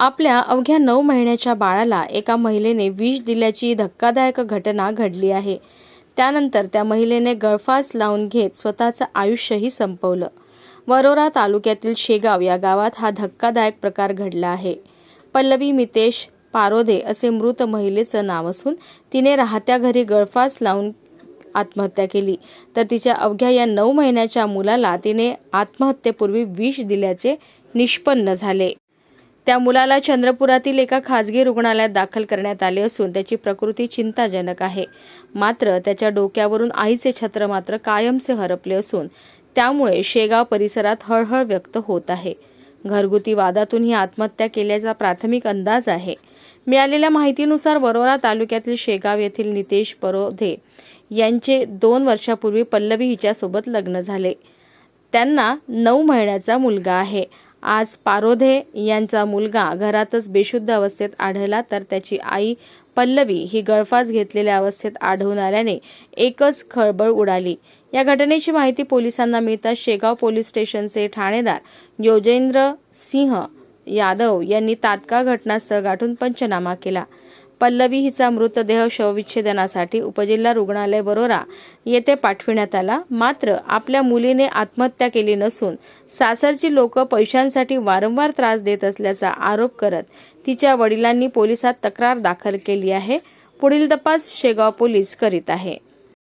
आपल्या अवघ्या नऊ महिन्याच्या बाळाला एका महिलेने विष दिल्याची धक्कादायक घटना घडली आहे. त्यानंतर त्या महिलेने गळफास लावून घेत स्वतःचं आयुष्यही संपवलं. वरोरा तालुक्यातील शेगाव या गावात हा धक्कादायक प्रकार घडला आहे. पल्लवी मितेश पारोदे असे मृत महिलेचं नाव असून तिने राहत्या घरी गळफास लावून आत्महत्या केली. तर तिच्या अवघ्या या नऊ महिन्याच्या मुलाला तिने आत्महत्येपूर्वी विष दिल्याचे निष्पन्न झाले. त्या मुलाला चंद्रपुरातील एका खासगी रुग्णालयात दाखल करण्यात आले असून त्याची प्रकृती चिंताजनक आहे. मात्र त्याच्या डोक्यावरून आईचे छत्र मात्र कायमचे हरपले असून त्यामुळे शेगाव परिसरात हळहळ व्यक्त होत आहे. घरगुती वादातून ही आत्महत्या केल्याचा प्राथमिक अंदाज आहे. मिळालेल्या माहितीनुसार वरोरा तालुक्यातील शेगाव येथील नितेश परोधे यांचे दोन वर्षापूर्वी पल्लवी हिच्यासोबत लग्न झाले. त्यांना नऊ महिन्याचा मुलगा आहे. आज पारोधे यांचा मुलगा घरातच बेशुद्ध अवस्थेत आढळला तर त्याची आई पल्लवी ही गळफास घेतलेल्या अवस्थेत आढळून आल्याने एकच खळबळ उडाली. या घटनेची माहिती पोलिसांना मिळताच शेगाव पोलीस स्टेशनचे ठाणेदार योजेंद्र सिंह यादव यांनी तात्काळ घटनास्थळ गाठून पंचनामा केला. पल्लवी हिचा मृतदेह शवविच्छेदनासाठी उपजिल्हा रुग्णालय बरोरा येथे पाठविण्यात आला. मात्र आपल्या मुलीने आत्महत्या केली नसून सासरची लोक पैशांसाठी वारंवार त्रास देत असल्याचा आरोप करत तिच्या वडिलांनी पोलिसात तक्रार दाखल केली आहे. पुढील तपास शेगाव पोलीस करीत आहे.